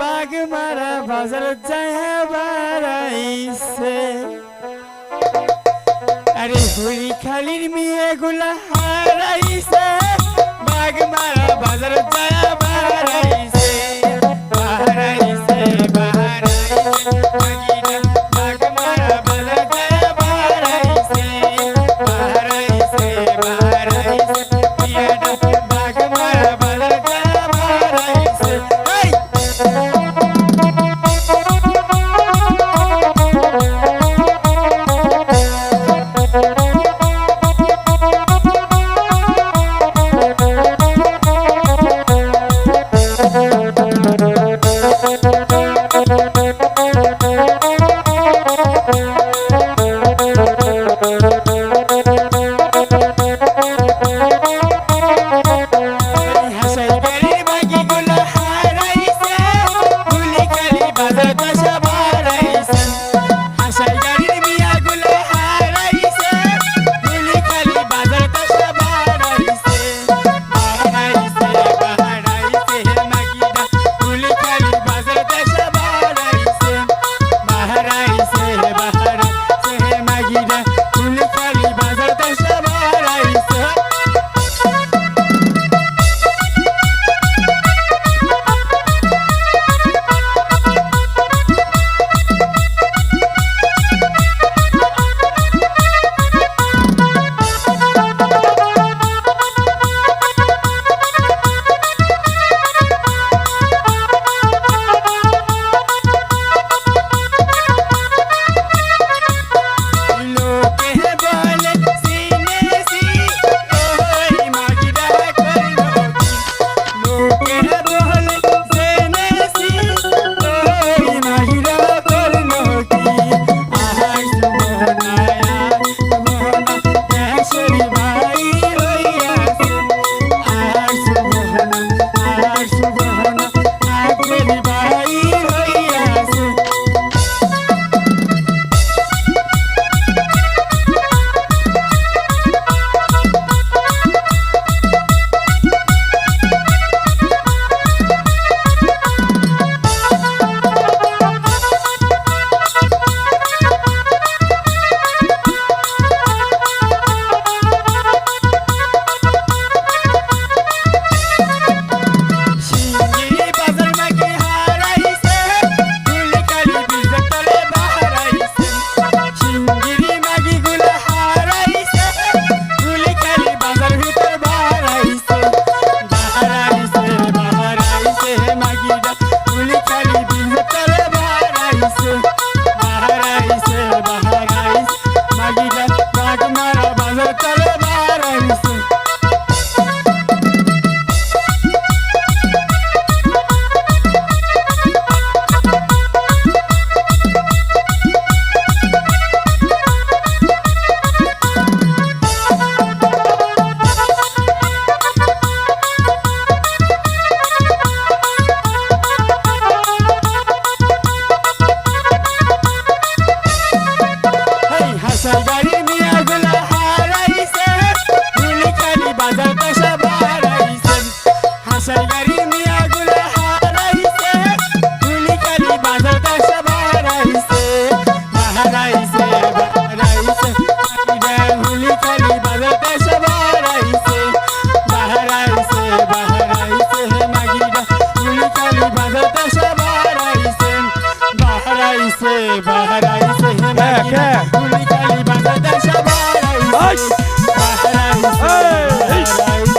বাঘ মারা, বাজার যায় বাড়াইছে। আরে হুড়ি খালির মেয়ে গুলা হারাইছে। বাঘ মারা, বাজার যায় বাড়াইছে বাড়াইছে হেমাকে গুলি গালি বাজাতে সবাই বাড়াইছে বাড়াইছে